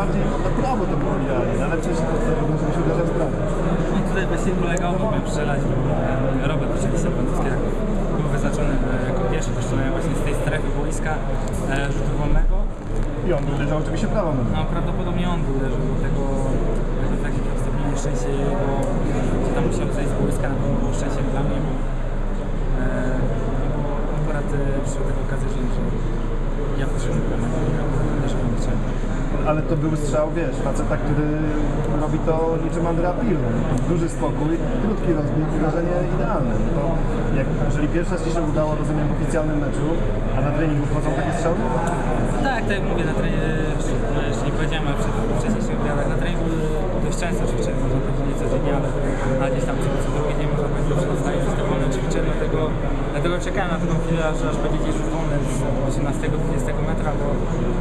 bardziej na prawo to było idealnie, no ale przecież to żeby się uderzał w prawo. No tutaj właśnie polegał, mógłbym strzelać, bo e, Robert oczywiście jak był wyznaczony e, jako pierwszy do strzelania właśnie z tej strefy boiska e, rzutu wolnego. I on uderzał oczywiście prawą nogą. No prawdopodobnie on by uderzył, bo tego jakby takie ostatnie nieszczęście jego, że tam musiał zejść z boiska, na pewno było szczęściem dla mnie, bo, e, bo akurat e, przyszła taka okazja, że, ja poszedłem na mecz i Ale to był strzał, wiesz, faceta, który robi to niczym Andrea Pirlo. Duży spokój, krótki rozbieg, uderzenie idealne. No to jak, jeżeli pierwszy raz Ci się udało, rozumiem, w oficjalnym meczu, a na treningu wchodzą takie strzały? Tak, tak jak mówię na treningu, jeszcze nie powiedziałem, ale wcześniejszych obiadach na treningu dość często ćwiczę, można powiedzieć nie codziennie, ale, ale gdzieś tam co, co drugi dzień można powiedzieć, że zostaję gdzieś tam wolnym ćwiczę, dlatego, dlatego czekałem na taką chwilę, aż, aż będzie gdzieś wolny z 18-20 metra, bo,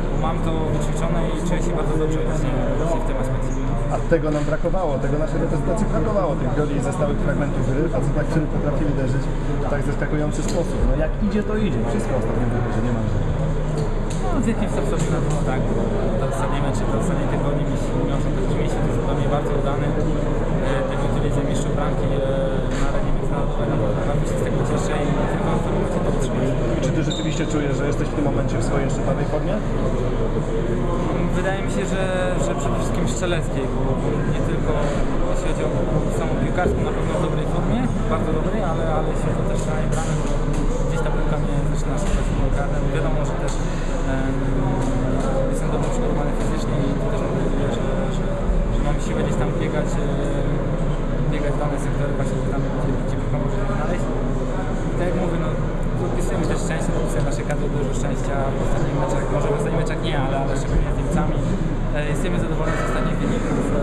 bo mam to wyćwiczone i czuję się bardzo dobrze właśnie, właśnie w tym aspekcie. A tego nam brakowało, tego naszej reprezentacji brakowało, tych goli ze stałych fragmentów gry, faceta, który potrafi uderzyć w tak zaskakujący sposób. No jak idzie, to idzie. Wszystko ostatnio wychodzi, nie ma że. No, z jakimś tam stopniu na pewno tak, bo te ostatnie mecze, te ostatnie tygodnie mi się miasto być miesiąc jest dla mnie bardzo udany. E, Tego tyle zamieszczył bramki e, na arenie międzynarodowej, naprawdę bardzo się z tego cieszę i tylko w tym momencie to utrzymać. Czy Ty rzeczywiście czujesz, że jesteś w swojej jeszcze prawej formie? Wydaje mi się, że, że przede wszystkim strzeleckiej, bo nie tylko jeśli chodzi o samą piłkarską, na pewno w dobrej formie, bardzo dobrej, ale, ale jeśli chodzi też strzelanie bramy, to gdzieś ta piłka mnie zaczyna szukać kartę. Wiadomo, że też em, jestem dobrze przygotowany fizycznie i to też powoduje, że, że, że mam siłę gdzieś tam biegać, biegać w dane sektory właśnie gdzie tam gdzie, gdzie piłka może się znaleźć. I tak jak mówię, no dopisujemy też szczęście, dopisujemy naszej kadry dużo szczęścia w ostatnich meczach, może w ostatnich meczach nie, ale, ale szczególnie z Niemcami. E, Jesteśmy zadowoleni z ostatnich wyników. e,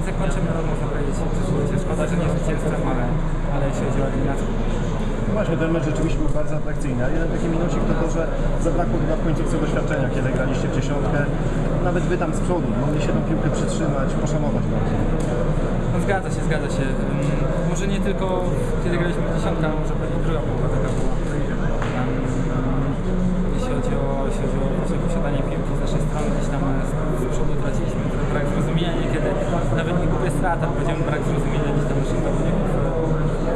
I zakończymy rok, można powiedzieć, przyszłość. Szkoda, że nie zwycięstwem, ale, ale jeśli chodzi o eliminację, No Właśnie, ten mecz rzeczywiście był bardzo atrakcyjny, a jeden taki minusik to to, że zabrakło chyba w końcówce doświadczenia, kiedy graliście w dziesiątkę. Nawet wy tam z przodu mogliście tą piłkę przytrzymać, poszanować bardziej. No zgadza się, zgadza się. Mm, Może nie tylko kiedy graliśmy w dziesiątkę, ale może pewnie druga połowa taka była. Em, Jeśli chodzi o właśnie posiadanie piłki z naszej strony, gdzieś tam z, przodu traciliśmy trochę brak zrozumienia, niekiedy nawet nie kupię strata, powiedziałbym brak zrozumienia gdzieś tam naszych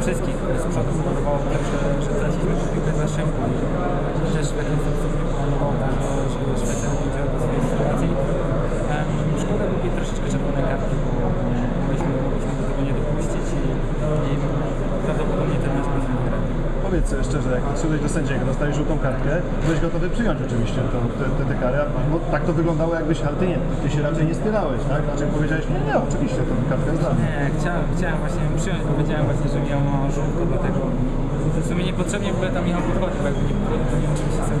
Wszystkich z przodu powodowało to, że, że traciliśmy tę piłkę za szybko i też w jakimś tam stopniu powodowało to, że, że Szwecja nie wiedziała do swojej sytuacji. Em, Szkoda byłoby troszeczkę czerwonej kartki, bo mogliśmy, mogliśmy do tego nie dopuścić i, i prawdopodobnie ten mecz byśmy wygrali. Powiedz sobie szczerze, jak podszedłeś do sędziego, dostałeś żółtą kartkę, byłeś gotowy przyjąć oczywiście to, te, te, te kary, bo tak to wyglądało jakbyś, ale ty nie, ty się raczej nie spierałeś, tak? Znaczy powiedziałeś, nie, nie, oczywiście, jest dla mnie. Nie, chciałem, chciałem właśnie ją przyjąć, bo wiedziałem właśnie, że miał małą żółtkę, dlatego w sumie niepotrzebnie w ogóle tam Michał podchodził, jakby nie podchodził, to nie ale no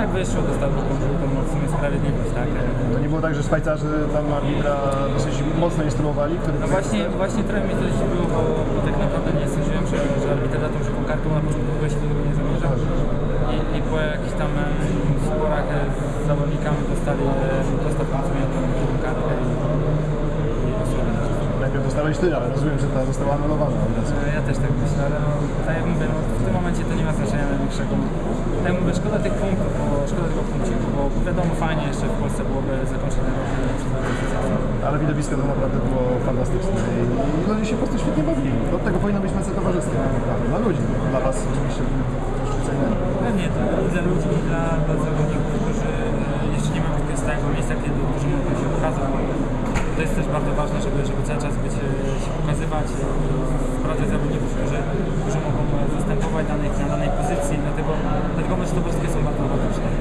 tak wyszło, dostał taką żółtą, no w sumie sprawiedliwość, tak. To nie było tak, że Szwajcarzy tam arbitra dosyć mocno instruowali? No właśnie, właśnie trochę mnie to zdziwiło, bo, bo tak naprawdę nie sądziłem, że, że arbiter za tą żółtą kartą na początku się do tego nie zamierzał. I, I po jakichś tam em, sporach e, z zawodnikami dostali, e, dostał w końcu mnie tą żółtą kartkę i, i osłabił nas. Dostałeś ty, ale rozumiem, że ta została anulowana od razu. E, Ja też tak myślę, ale no, tak jak mówię, no, w tym momencie to nie ma znaczenia największego. Tak mówię, szkoda tych punktów, bo szkoda tego punkciku, bo wiadomo fajnie jeszcze w Polsce byłoby zakończyć ten rok e. Ale widowisko to naprawdę było fantastyczne i, ludzie się po prostu świetnie bawili. Od tego powinno być mece towarzystwa naprawdę, dla ludzi. Dla was oczywiście. Pewnie to dla ludzi, i dla, dla zawodników, którzy e, jeszcze nie mają takiego stałego miejsca, kiedy, którzy mogą się okazać. To jest też bardzo ważne, żeby, żeby cały czas być, pokazywać, e, wprowadzać zawodników, którzy, którzy mogą e, zastępować na danej pozycji, dlatego, dlatego mecze towarzyskie są bardzo ważne.